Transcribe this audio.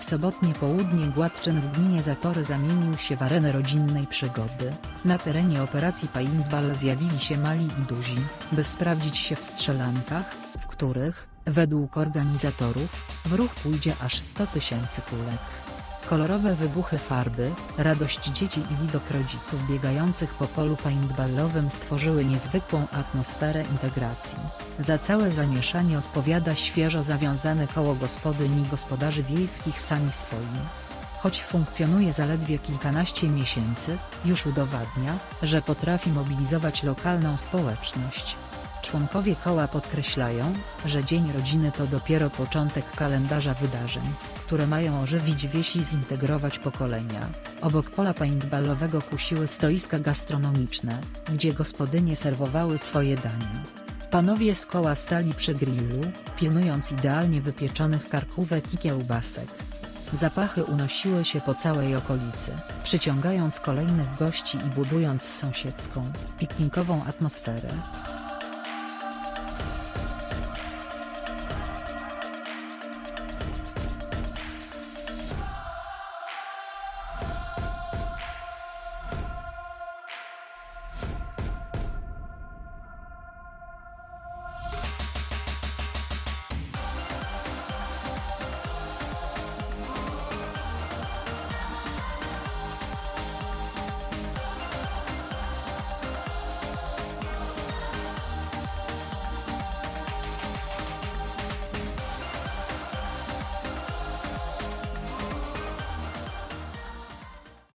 W sobotnie południe Gładczyn w gminie Zatory zamienił się w arenę rodzinnej przygody. Na terenie operacji Paintball zjawili się mali i duzi, by sprawdzić się w strzelankach, w których, według organizatorów, w ruch pójdzie aż 100 tysięcy kulek. Kolorowe wybuchy farby, radość dzieci i widok rodziców biegających po polu paintballowym stworzyły niezwykłą atmosferę integracji. Za całe zamieszanie odpowiada świeżo zawiązane koło gospodyń i gospodarzy wiejskich sami swoim. Choć funkcjonuje zaledwie kilkanaście miesięcy, już udowadnia, że potrafi mobilizować lokalną społeczność. Członkowie koła podkreślają, że Dzień Rodziny to dopiero początek kalendarza wydarzeń, które mają ożywić wieś i zintegrować pokolenia. Obok pola paintballowego kusiły stoiska gastronomiczne, gdzie gospodynie serwowały swoje dania. Panowie z koła stali przy grillu, pilnując idealnie wypieczonych karkówek i kiełbasek. Zapachy unosiły się po całej okolicy, przyciągając kolejnych gości i budując sąsiedzką, piknikową atmosferę.